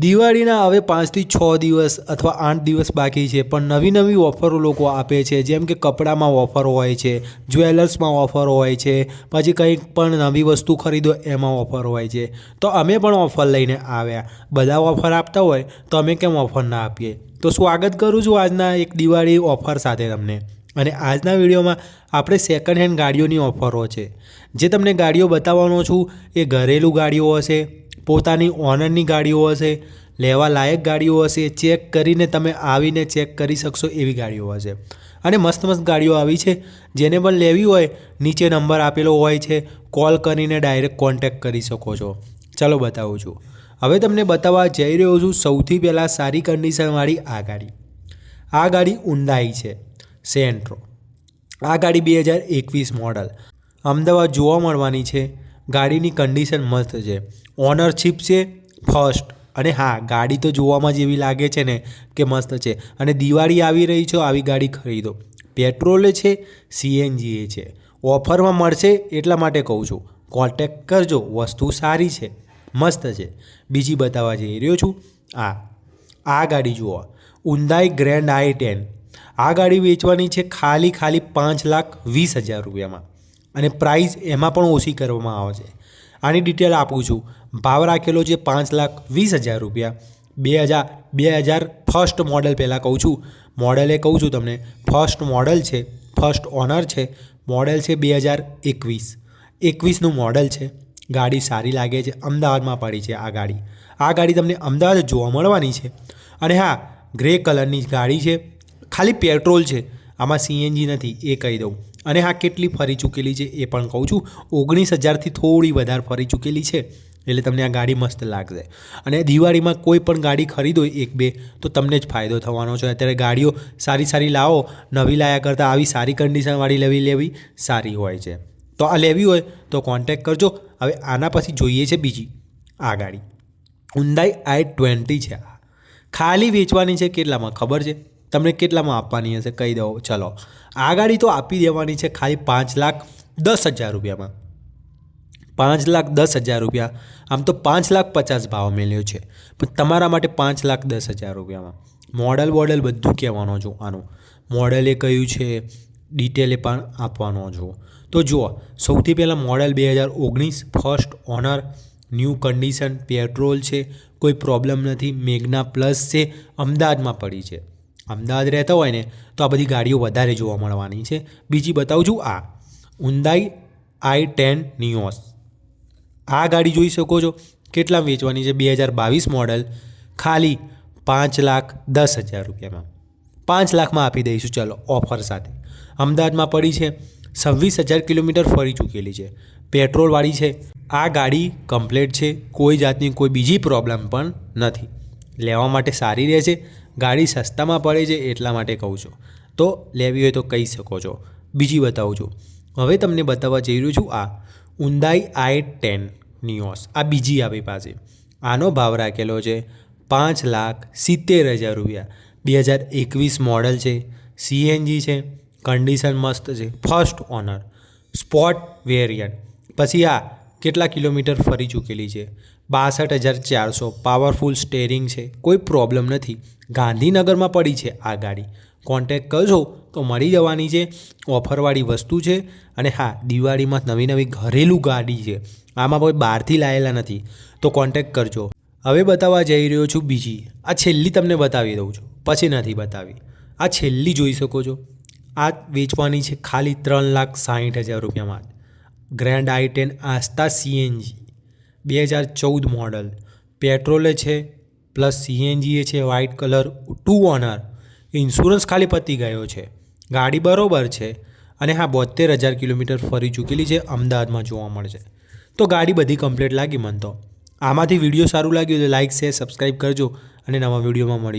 દિવાળીના હવે પાંચથી છ દિવસ અથવા આઠ દિવસ બાકી છે, પણ નવી નવી ઓફરો લોકો આપે છે, જેમ કે કપડામાં ઓફર હોય છે, જ્વેલર્સમાં ઓફર હોય છે, પછી કંઈક પણ નવી વસ્તુ ખરીદો એમાં ઓફર હોય છે. તો અમે પણ ઓફર લઈને આવ્યા. બધા ઓફર આપતા હોય તો અમે કેમ ઓફર ના આપીએ? તો સ્વાગત કરું છું આજના એક દિવાળી ઓફર સાથે તમને. અને આજના વિડીયોમાં આપણે સેકન્ડ હેન્ડ ગાડીઓની ઓફરો છે. જે તમને ગાડીઓ બતાવવાનો છું, એ ઘરેલું ગાડીઓ હશે પોતાની ઓનરની ગાડીઓ હશે, લેવા લાયક ગાડીઓ હશે, ચેક કરીને તમે આવીને ચેક કરી શકશો એવી ગાડીઓ હશે. અને મસ્ત મસ્ત ગાડીઓ આવી છે, જેને પણ લેવી હોય, નીચે નંબર આપેલો હોય છે, કોલ કરીને ડાયરેક્ટ કોન્ટેક્ટ કરી શકો છો. ચાલો બતાવું છું. હવે તમને બતાવવા જઈ રહ્યો છું સૌથી પહેલાં સારી કન્ડિશનવાળી આ ગાડી. આ ગાડી ઊંડાઈ છે, સેન્ટ્રો. આ ગાડી બે હજાર એકવીસ મોડલ અમદાવાદ જોવા મળવાની છે. ગાડીની કન્ડિશન મસ્ત છે. ઓનરશીપ છે ફર્સ્ટ અને હા, ગાડી તો જોવામાં જ એવી લાગે છે ને કે મસ્ત છે. અને દિવાળી આવી રહી છો, આવી ગાડી ખરીદો. પેટ્રોલે છે સીએનજી એ છે. ઓફરમાં મળશે એટલા માટે કહું છું. કોન્ટેક્ટ કરજો, વસ્તુ સારી છે, મસ્ત છે. બીજી બતાવવા જઈ રહ્યો છું. આ આ ગાડી જુઓ. ઉંદાઈ ગ્રેન્ડ આઈ ટેન આ ગાડી વેચવાની છે ખાલી ખાલી પાંચ લાખ વીસ હજાર રૂપિયામાં. અને પ્રાઇસ એમાં પણ ઓછી કરવામાં આવે છે. આની ડિટેલ આપું છું. ભાવ રાખેલો છે પાંચ લાખ વીસ હજાર રૂપિયા. બે હજાર બે હજાર ફર્સ્ટ મોડલ પહેલાં કહું છું. મોડલે કહું છું તમને, ફર્સ્ટ મોડલ છે, ફર્સ્ટ ઓનર છે, મોડલ છે બે હજાર એકવીસ. એકવીસનું મોડલ છે. ગાડી સારી લાગે છે, અમદાવાદમાં પડી છે આ ગાડી. આ ગાડી તમને અમદાવાદ જોવા મળવાની છે. અને હા, ગ્રે કલરની ગાડી છે. ખાલી પેટ્રોલ છે. આમાં સીએનજી નથી, એ કહી દઉં. અને હા, કેટલી ફરી ચૂકેલી છે એ પણ કહું છું. ઓગણીસ હજારથી થોડી વધારે ફરી ચૂકેલી છે, એટલે તમને આ ગાડી મસ્ત લાગશે. અને દિવાળીમાં કોઈ પણ ગાડી ખરીદો એક, બે, તો તમને જ ફાયદો થવાનો છે. અત્યારે ગાડીઓ સારી સારી લાવો, નવી લાયા કરતાં આવી સારી કન્ડિશનવાળી લેવી લેવી સારી હોય છે. તો આ લેવી હોય તો કોન્ટેક કરજો. હવે આના પછી જોઈએ છે બીજી, આ ગાડી. ઉંદાઈ આઈ ટ્વેન્ટી છે ખાલી વેચવાની છે કેટલામાં ખબર છે? તમને કેટલામાં આપવાની હશે? કહી દો. ચલો. આ ગાડી તો આપી દેવાની છે ખાલી પાંચ લાખ દસ હજાર રૂપિયામાં. પાંચ લાખ દસ હજાર રૂપિયા. આમ તો પાંચ લાખ પચાસ ભાવ મેળ્યો છે. પણ તમારા માટે પાંચ લાખ દસ હજાર રૂપિયામાં. મોડલ બોડલ બધું કહેવાનો છું આનું. મોડલે કયું છે, ડિટેલે પણ આપવાનો છું. તો જુઓ, સૌથી પહેલાં મોડલ બે હજાર ઓગણીસ, first owner, new condition, petrol છે, કોઈ પ્રોબ્લેમ નથી, મેઘના પ્લસ છે, અમદાવાદમાં પડી છે. અમદાવાદ રહેતા હોય ને, તો આ બધી ગાડીઓ વધારે જોવા મળવાની છે. બીજી બતાવું છું આ ઉંદાઈ આઈ ટેન નિયોસ આ ગાડી જોઈ શકો છો. કેટલા વેચવાની છે? બે હજાર બાવીસ મોડલ ખાલી પાંચ લાખ દસ હજાર રૂપિયામાં. પાંચ લાખમાં આપી દઈશું. ચલો ઓફર સાથે. અમદાવાદમાં પડી છે. છવ્વીસ હજાર કિલોમીટર ફરી ચૂકેલી છે. પેટ્રોલવાળી છે. આ ગાડી કમ્પ્લેટ છે. કોઈ જાતની કોઈ બીજી પ્રોબ્લેમ પણ નથી. લેવા માટે સારી રહે છે. ગાડી સસ્તામાં પડે છે એટલા માટે કહું છું. તો લેવી હોય તો કહી શકો છો. બીજી બતાવું છું. હવે તમને બતાવવા જઈ રહ્યું છું આ ઉંદાઈ આઈ ટેન નિયોસ. આ બીજી આપણી પાસે. આનો ભાવ રાખેલો છે પાંચ લાખ સિત્તેર હજાર રૂપિયા. બે હજાર એકવીસ મોડલ છે. સીએનજી છે. કન્ડિશન મસ્ત છે. ફર્સ્ટ ઓનર સ્પોટ વેરિયન્ટ પછી આ કેટલા કિલોમીટર ફરી ચૂકેલી છે? બાસઠ હજાર ચારસો. પાવરફુલ સ્ટેરિંગ છે. કોઈ પ્રોબ્લેમ નથી. ગાંધીનગરમાં પડી છે આ ગાડી. કોન્ટેક કરજો તો મળી જવાની છે. ઓફરવાળી વસ્તુ છે. અને હા, દિવાળીમાં નવી નવી ઘરેલું ગાડી છે. આમાં કોઈ બહારથી લાયેલા નથી. તો કોન્ટેક કરજો. હવે બતાવવા જઈ રહ્યો છું બીજી. આ છેલ્લી તમને બતાવી દઉં છું. પછી નથી બતાવી. આ છેલ્લી જોઈ શકો છો. આ વેચવાની છે ખાલી ત્રણ લાખ સાહીઠ હજાર રૂપિયામાં grand i ten Asta CNG, બે હજાર ચૌદ મોડલ. પેટ્રોલે છે, પ્લસ સીએનજી છે, white colour two owner. Insurance ખાલી પતી ગયો છે. ગાડી બરોબર છે અને હા બોતેર હજાર કિલોમીટર ફરી ચૂકેલી છે, અમદાવાદમાં જોવા મળશે. તો ગાડી બધી કમ્પ્લીટ લાગી મને તો. આમાંથી વીડિયો સારું લાગ્યું તો લાઇક શેર સબસ્ક્રાઈબ કરજો અને નવા વિડીયોમાં મળી